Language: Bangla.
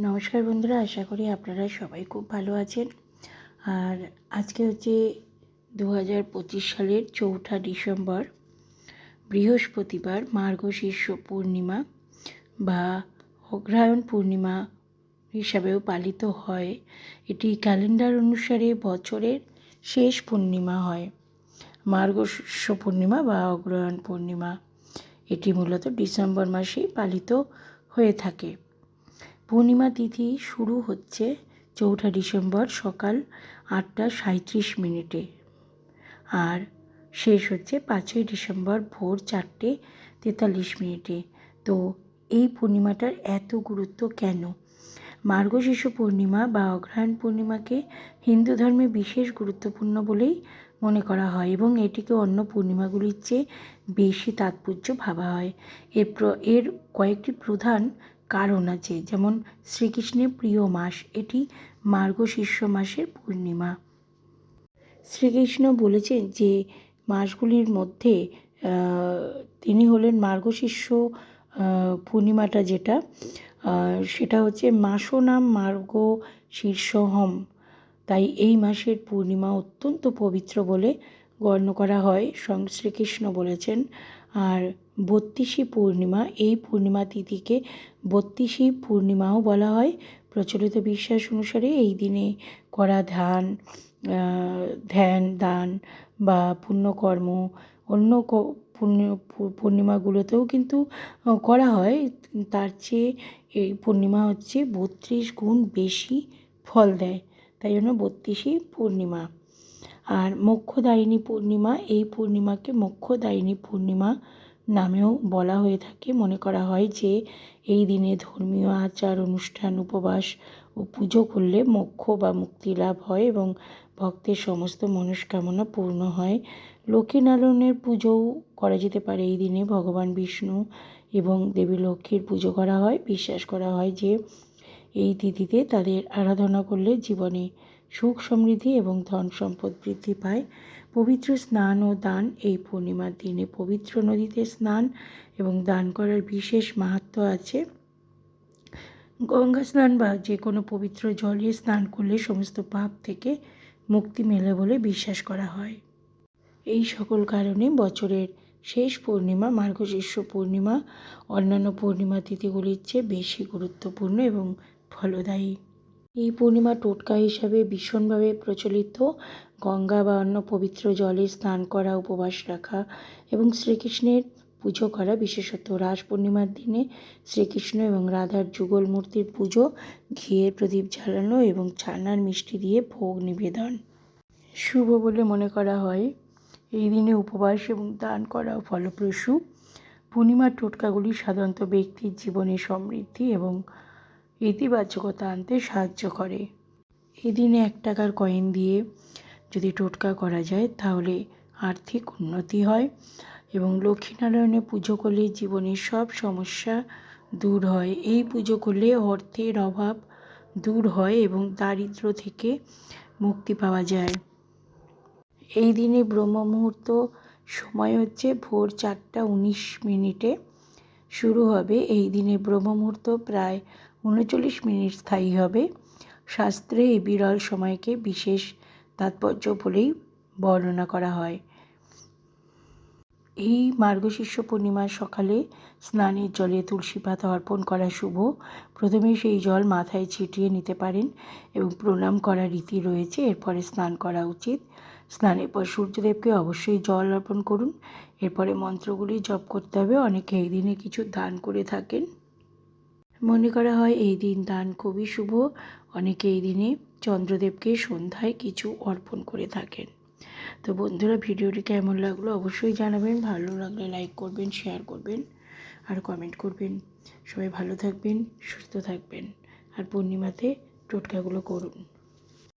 নমস্কার বন্ধুরা, আশা করি আপনারা সবাই খুব ভালো আছেন। আর আজকে হচ্ছে দু হাজার পঁচিশ সালের চৌঠা ডিসেম্বর, বৃহস্পতিবার মার্গশীর্ষ পূর্ণিমা বা অগ্রহায়ণ পূর্ণিমা হিসাবেও পালিত হয়। এটি ক্যালেন্ডার অনুসারে বছরের শেষ পূর্ণিমা হয়। মার্গশীর্ষ পূর্ণিমা বা অগ্রহায়ণ পূর্ণিমা, এটি মূলত ডিসেম্বর মাসেই পালিত হয়ে থাকে। পূর্ণিমা তিথি শুরু হচ্ছে চৌঠা ডিসেম্বর সকাল আটটা সাঁত্রিশ মিনিটে। আর শেষ হচ্ছে পাঁচই ডিসেম্বর ভোর চারটে তেতাল্লিশ মিনিটে। তো এই পূর্ণিমাটার এত গুরুত্ব কেন? মার্গশীর্ষ পূর্ণিমা বা অগ্রহায়ণ পূর্ণিমাকে হিন্দু ধর্মে বিশেষ গুরুত্বপূর্ণ বলেই মনে করা হয় এবং এটিকে অন্য পূর্ণিমাগুলির চেয়ে বেশি তাৎপর্য ভাবা হয়। এর এর কয়েকটি প্রধান কারণ আছে। যেমন, শ্রীকৃষ্ণের প্রিয় মাস এটি মার্গশীর্ষ মাসের পূর্ণিমা। শ্রীকৃষ্ণ বলেছেন যে, মাসগুলির মধ্যে তিনি হলেন মার্গশীর্ষ পূর্ণিমাটা যেটা সেটা হচ্ছে মাসো নাম মার্গ শীর্ষহম। তাই এই মাসের পূর্ণিমা অত্যন্ত পবিত্র বলে গণ্য করা হয়, স্বয়ং শ্রীকৃষ্ণ বলেছেন। আর বত্রিশী পূর্ণিমা, এই পূর্ণিমা তিথিকে বত্রিশী পূর্ণিমাও বলা হয়। প্রচলিত বিশ্বাস অনুসারে এই দিনে করা ধান ধ্যান, দান বা পুণ্যকর্ম, অন্য পুণ্য পূর্ণিমাগুলোতেও কিন্তু করা হয়। তার চেয়ে এই পূর্ণিমা হচ্ছে বত্রিশ গুণ বেশি ফল দেয়, তাই জন্য বত্রিশী পূর্ণিমা। আর মোক্ষদায়িনী পূর্ণিমা, এই পূর্ণিমাকে মোক্ষদায়িনী পূর্ণিমা নামেও বলা হয়ে থাকে। মনে করা হয় যে, এই দিনে ধর্মীয় আচার, অনুষ্ঠান, উপবাস ও পুজো করলে মোক্ষ বা মুক্তি লাভ হয় এবং ভক্তের সমস্ত মনস্কামনা পূর্ণ হয়। লক্ষ্মীনারায়ণের পুজোও করা যেতে পারে। এই দিনে ভগবান বিষ্ণু এবং দেবী লক্ষ্মীর পুজো করা হয়। বিশ্বাস করা হয় যে, এই তিথিতে তাদের আরাধনা করলে জীবনে সুখ সমৃদ্ধি এবং ধন সম্পদ বৃদ্ধি পায়। পবিত্র স্নান ও দান, এই পূর্ণিমার দিনে পবিত্র নদীতে স্নান এবং দান করার বিশেষ মাহাত্ম্য আছে। গঙ্গা স্নান বা যে কোনো পবিত্র জলে স্নান করলে সমস্ত পাপ থেকে মুক্তি মেলে বলে বিশ্বাস করা হয়। এই সকল কারণে বছরের শেষ পূর্ণিমা, মার্গশীর্ষ পূর্ণিমা, অন্যান্য পূর্ণিমা তিথিগুলির চেয়ে বেশি গুরুত্বপূর্ণ এবং ফলদায়ী। এই পূর্ণিমা টোটকা হিসাবে ভীষণভাবে প্রচলিত। গঙ্গা বা অন্য পবিত্র জলে স্নান করা, উপবাস রাখা এবং শ্রীকৃষ্ণের পুজো করা বিশেষত রাস পূর্ণিমার দিনে শ্রীকৃষ্ণ এবং রাধার যুগল মূর্তির পুজো, ঘিয়ের প্রদীপ জ্বালানো এবং ছানার মিষ্টি দিয়ে ভোগ নিবেদন। শুভ বলে মনে করা হয়। এই দিনে উপবাস এবং দান করাও ফলপ্রসূ। পূর্ণিমার টোটকাগুলি সাধারণত ব্যক্তির জীবনে সমৃদ্ধি এবং ইতিবাচকতা আনতে সাহায্য করে। এই দিনে এক টাকার কয়েন দিয়ে যদি টোটকা করা যায়, তাহলে আর্থিক উন্নতি হয় এবং লক্ষ্মীনারায়ণের পুজো করলে জীবনের সব সমস্যা দূর হয়। এই পুজো করলে অর্থের অভাব দূর হয় এবং দারিদ্র থেকে মুক্তি পাওয়া যায়। এই দিনে ব্রহ্ম মুহূর্ত সময় হচ্ছে ভোর চারটা উনিশ মিনিটে শুরু হবে। এই দিনে ব্রহ্ম মুহূর্ত প্রায় উনচল্লিশ মিনিট স্থায়ী হবে। শাস্ত্রে এই বিরল সময়কে বিশেষ তাৎপর্য বলেই বর্ণনা করা হয়। এই মার্গশীর্ষ পূর্ণিমার সকালে স্নানের জলে তুলসী পাতা অর্পণ করা শুভ। প্রথমে সেই জল মাথায় ছিটিয়ে নিতে পারেন এবং প্রণাম করার রীতি রয়েছে। এরপরে স্নান করা উচিত। স্নানের পর সূর্যদেবকে অবশ্যই জল অর্পণ করুন। এরপরে মন্ত্রগুলি জপ করতে হবে। অনেকে এই দিনে কিছু দান করে থাকেন। মনে করা হয় এই দিন দান খুবই শুভ। অনেকে এই দিনে চন্দ্রদেবকে সন্ধ্যায় কিছু অর্পণ করে থাকেন। তো বন্ধুরা, ভিডিওটি কেমন লাগল অবশ্যই জানাবেন। ভালো লাগলে লাইক করবেন শেয়ার করবেন আর কমেন্ট করবেন। সবাই ভালো থাকবেন, সুস্থ থাকবেন আর পূর্ণিমাতে টোটকাগুলো করুন।